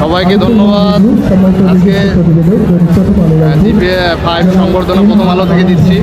সবাইকে ধন্যবাদ। আজকে ফাইভ সংবর্ধনা প্রথম আলো থেকে দিচ্ছি।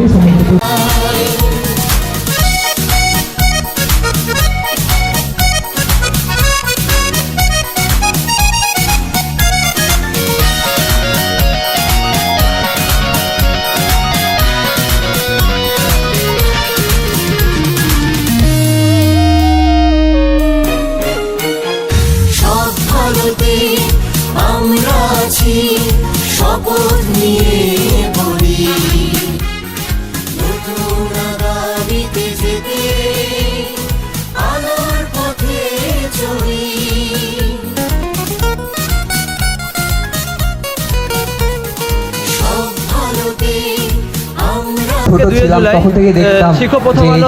ছোট ছিলাম তখন থেকে দেখতাম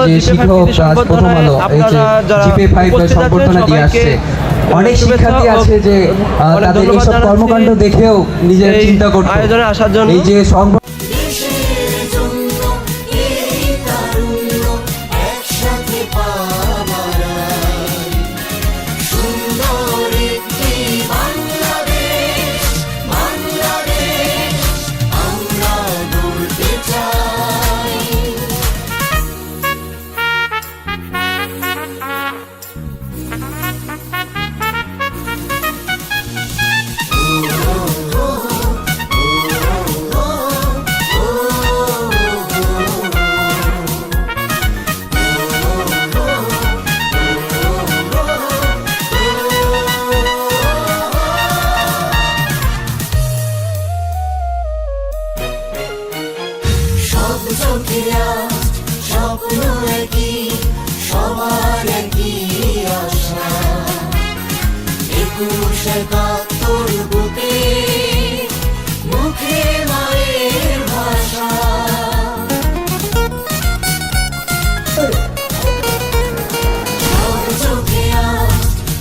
যে শিক্ষক প্রথম আলো এই যে জিপে ফাইভ সম্বর্ধনা দিয়ে আসছে অনেক শিক্ষার্থী আছে যে তাদের এইসব কর্মকাণ্ড দেখেও নিজের চিন্তা করতে আয়োজনে আসার জন্য। এই যে সংবাদ সব স্বপ্ন একই, সবার একই আশা। একুশ একাত্তর বুকে মুখে মায়ের ভাষা।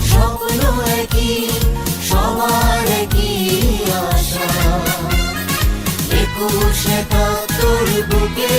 স্বপ্ন একই, সবার একই আশা। একুশ একাত্তর 不离不弃。